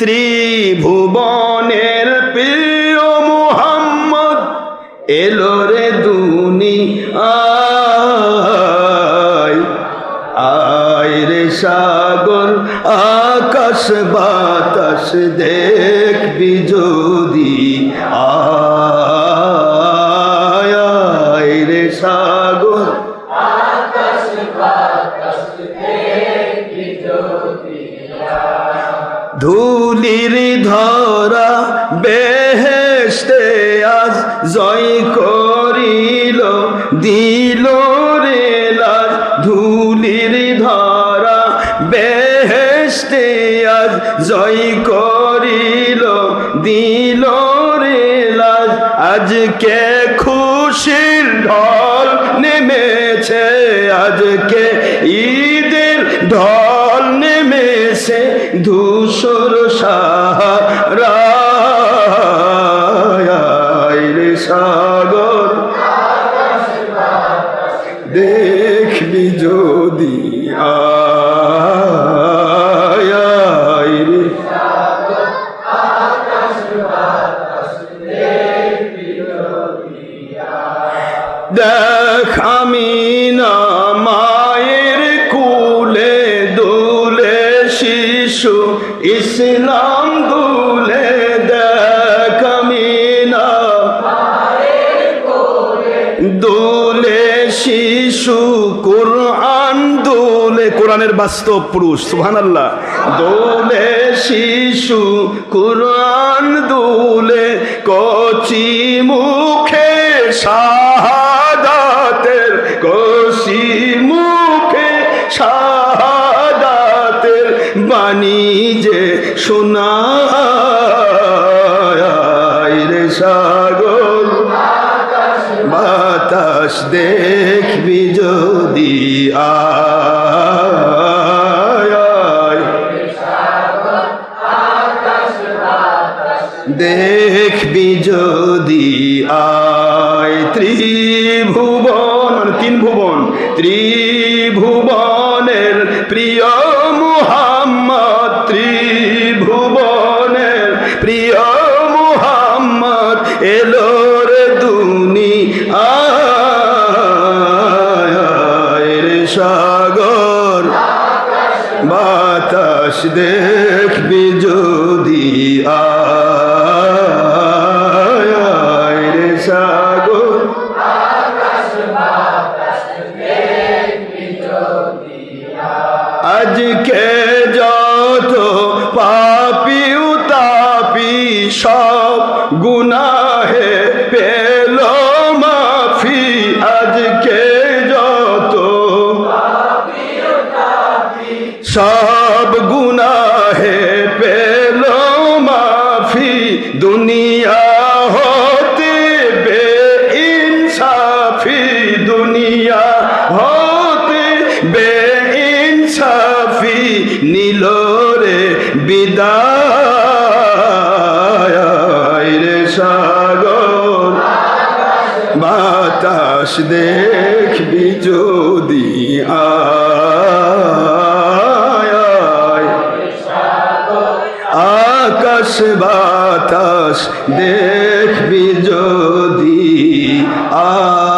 ত্রিভুবনের প্রিয় মোহাম্মদ, এলো রে দুনি আয় আয় রে সাগর, আকাশ বাতাস দেখবি যদি। আয় রে সাগর ধুলির ধরা বেহেস্তে আজ জয় করিল, দিল রে লাজ। ধুলির ধরা বেহেস্তে আজ জয় করিল, দিল রে লাজ। আজকে খুশির ঢল নেমেছে, আজকে ধূসর রে সাগর। দেখবি যদি আয় আয়। রে দেখ আমি শিশু ইসলাম দুলে দেখ আমি না দোলে শিশু, কোরআন দোলে। কোরআনের বাস্তব পুরুষ সুহান আল্লাহ দোলে শিশু, কোরআন দোলে কচি মুখে শাহাদাতের বাণী যে শোনা রে সাগর। বাতাস দেখবি যদি আয়। দেখবি যদি আয়। ত্রিভুবন, তিন ভুবন। ত্রিভুবনের প্রিয় মুহাম্মদ বাতাস দেখবি যদি আয় রে আজকে যত পাপি উতাপি সব গুনাহে সব গুনাহে পেল মাফি, দুনিয়া হতে বে ইনসাফি দুনিয়া হতে বে ইনসাফি নীল রে বিদায় রে সাগর। বাতাস দেখবি যদি আয় দেখবি যদি আ